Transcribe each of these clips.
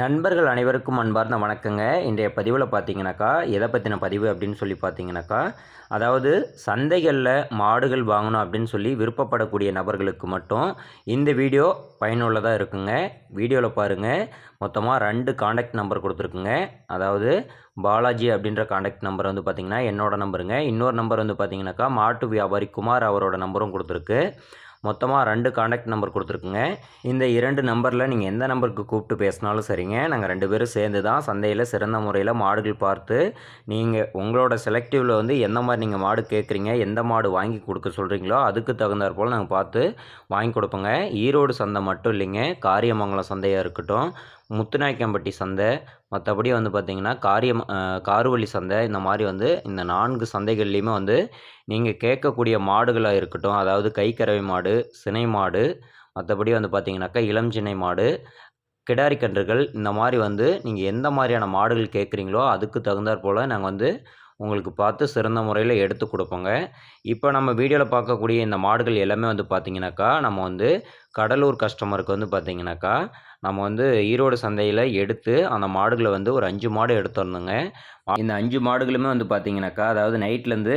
நண்பர்கள் அனைவருக்கும் அன்பார்ந்த வணக்கங்க. இன்றைய பதிவில் பார்த்தீங்கன்னாக்கா எதை பற்றின பதிவு அப்படின்னு சொல்லி பார்த்தீங்கன்னாக்கா அதாவது சந்தைகளில் மாடுகள் வாங்கணும் அப்படின்னு சொல்லி விருப்பப்படக்கூடிய நபர்களுக்கு மட்டும் இந்த வீடியோ பயனுள்ளதாக இருக்குங்க. வீடியோவில் பாருங்கள் மொத்தமாக ரெண்டு காண்டாக்ட் நம்பர் கொடுத்துருக்குங்க. அதாவது பாலாஜி அப்படின்ற காண்டாக்ட் நம்பர் வந்து பார்த்திங்கன்னா என்னோட நம்பருங்க இன்னொரு நம்பர் வந்து பார்த்தீங்கன்னாக்கா மாட்டு வியாபாரி குமார் அவரோட நம்பரும் கொடுத்துருக்கு. மொத்தமாக ரெண்டு காண்டாக்ட் நம்பர் கொடுத்துருக்குங்க. இந்த இரண்டு நம்பரில் நீங்கள் எந்த நம்பருக்கு கூப்பிட்டு பேசினாலும் சரிங்க. நாங்கள் ரெண்டு பேரும் சேர்ந்து தான் சந்தையில் சிறந்த முறையில் மாடுகள் பார்த்து நீங்கள் உங்களோட செலக்டிவில் வந்து எந்த மாதிரி நீங்கள் மாடு கேட்குறீங்க எந்த மாடு வாங்கி கொடுக்க சொல்கிறீங்களோ அதுக்கு தகுந்தாற் போல் நாங்கள் பார்த்து வாங்கி கொடுப்போங்க. ஈரோடு சந்தை மட்டும் இல்லைங்க. காரியமங்கலம் சந்தையாக இருக்கட்டும் முத்துநாயக்கம்பட்டி சந்தை மற்றபடி வந்து பார்த்திங்கன்னா காரியம் காருவள்ளி சந்தை இந்த மாதிரி வந்து இந்த நான்கு சந்தைகள்லேயுமே வந்து நீங்கள் கேட்கக்கூடிய மாடுகளாக இருக்கட்டும் அதாவது கைக்கறவை மாடு சினை மாடு மற்றபடி வந்து பார்த்திங்கனாக்கா இளம் சினை மாடு கிடாரி கன்றுகள் இந்த மாதிரி வந்து நீங்கள் எந்த மாதிரியான மாடுகள் கேட்குறீங்களோ அதுக்கு தகுந்தாற் போல் நாங்கள் வந்து உங்களுக்கு பார்த்து சிறந்த முறையில் எடுத்து கொடுப்போங்க. இப்போ நம்ம வீடியோவில் பார்க்கக்கூடிய இந்த மாடுகள் எல்லாமே வந்து பார்த்திங்கனாக்கா நம்ம வந்து கடலூர் கஸ்டமருக்கு வந்து பார்த்திங்கனாக்கா நம்ம வந்து ஈரோடு சந்தையில் எடுத்து அந்த மாடுகளை வந்து ஒரு அஞ்சு மாடு எடுத்துருந்தோங்க இந்த அஞ்சு மாடுகளுமே வந்து பார்த்திங்கனாக்கா அதாவது நைட்லேருந்து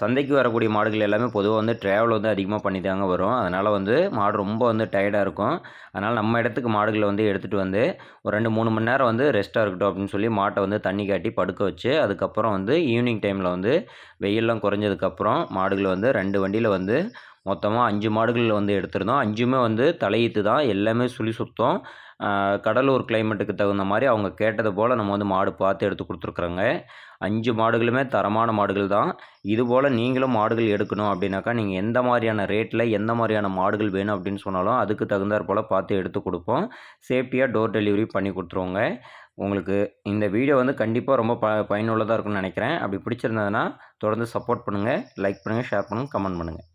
சந்தைக்கு வரக்கூடிய மாடுகள் எல்லாமே பொதுவாக வந்து ட்ராவல் வந்து அதிகமாக பண்ணி தாங்க வரும். அதனால் வந்து மாடு ரொம்ப வந்து டயர்டாக இருக்கும். அதனால் நம்ம இடத்துக்கு மாடுகளை வந்து எடுத்துகிட்டு வந்து ஒரு ரெண்டு மூணு மணி நேரம் வந்து ரெஸ்ட்டாக இருக்கட்டும் அப்படின்னு சொல்லி மாட்டை வந்து தண்ணி காட்டி படுக்க வச்சு அதுக்கப்புறம் வந்து ஈவினிங் டைமில் வந்து வெயிலெலாம் குறைஞ்சதுக்கப்புறம் மாடுகளை வந்து ரெண்டு வண்டியில் வந்து மொத்தமாக அஞ்சு மாடுகள் வந்து எடுத்திருந்தோம். அஞ்சுமே வந்து தலையீத்து தான். எல்லாமே சுழி சுத்தம். கடலூர் கிளைமேட்டுக்கு தகுந்த மாதிரி அவங்க கேட்டது போல் நம்ம வந்து மாடு பார்த்து எடுத்து கொடுத்துருக்குறோங்க. அஞ்சு மாடுகளுமே தரமான மாடுகள் தான். இதுபோல் நீங்களும் மாடுகள் எடுக்கணும் அப்படின்னாக்கா நீங்கள் எந்த மாதிரியான ரேட்டில் எந்த மாதிரியான மாடுகள் வேணும் அப்படின்னு சொன்னாலும் அதுக்கு தகுந்தாற் போல் பார்த்து எடுத்து கொடுப்போம். சேஃப்டியாக டோர் டெலிவரி பண்ணி கொடுத்துருவோங்க. உங்களுக்கு இந்த வீடியோ வந்து கண்டிப்பாக ரொம்ப ப பயனுள்ளதாக இருக்கும்னு நினைக்கிறேன். அப்படி பிடிச்சிருந்ததுன்னா தொடர்ந்து சப்போர்ட் பண்ணுங்கள் லைக் பண்ணுங்கள் ஷேர் பண்ணுங்கள் கமெண்ட் பண்ணுங்கள்